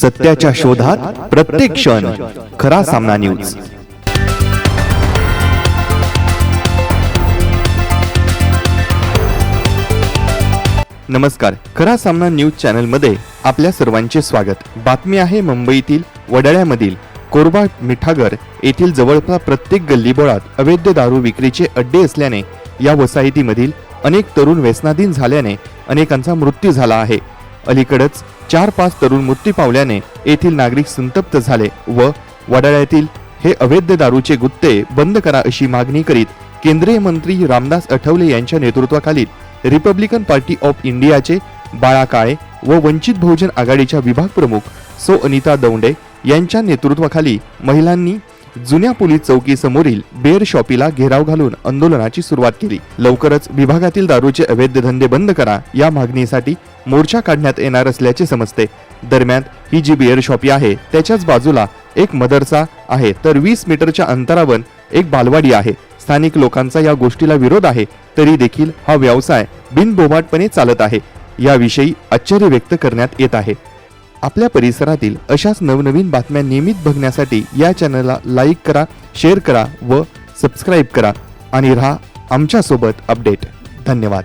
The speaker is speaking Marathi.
सत्याच्या शोधात प्रत्येक क्षण खरा सामना न्यूज नमस्कार. खरा सामना न्यूज चॅनलमध्ये आपल्या सर्वांचे स्वागत. बातमी आहे मुंबईतील वडाळ्यामधील कोरबा मिठागर येथील जवळपास प्रत्येक गल्लीबोळात अवैध दारू विक्रीचे अड्डे असल्याने या वसाहतीमधील अनेक तरुण व्यसनाधीन झाल्याने अनेकांचा मृत्यू झाला आहे. अलीकडच चार पाच तरुण मृत्यू पावल्याने येथील नागरिक संतप्त झाले व वडाळ्यातील हे अवैध दारूचे गुत्ते बंद करा अशी मागणी करीत केंद्रीय मंत्री रामदास आठवले यांच्या नेतृत्वाखालील रिपब्लिकन पार्टी ऑफ इंडियाचे बाळा काळे व वंचित बहुजन आघाडीच्या विभाग प्रमुख सो अनिता दौंडे यांच्या नेतृत्वाखाली महिलांनी जुन्या पोलीस चौकीसमोरील बेअर शॉपीला घेराव घालून आंदोलनाची सुरुवात केली. लवकरच विभागातील दारूचे अवैध धंदे बंद करा या मागणीसाठी मोर्चा काढण्यात येणार असल्याचे समजते. दरम्यान ही जी बिअर शॉपी आहे त्याच्याच बाजूला एक मदरसा आहे तर वीस मीटरच्या अंतरावर एक बालवाडी आहे. स्थानिक लोकांचा या गोष्टीला विरोध आहे तरी देखील हा व्यवसाय बिनबोभाटपणे चालत आहे. याविषयी आश्चर्य व्यक्त करण्यात येत आहे. आपल्या परिसरातील अशाच नवनवीन बातम्या नियमित बघण्यासाठी या चॅनलला लाईक करा शेअर करा व सबस्क्राईब करा. आणि राहा आमच्यासोबत अपडेट धन्यवाद.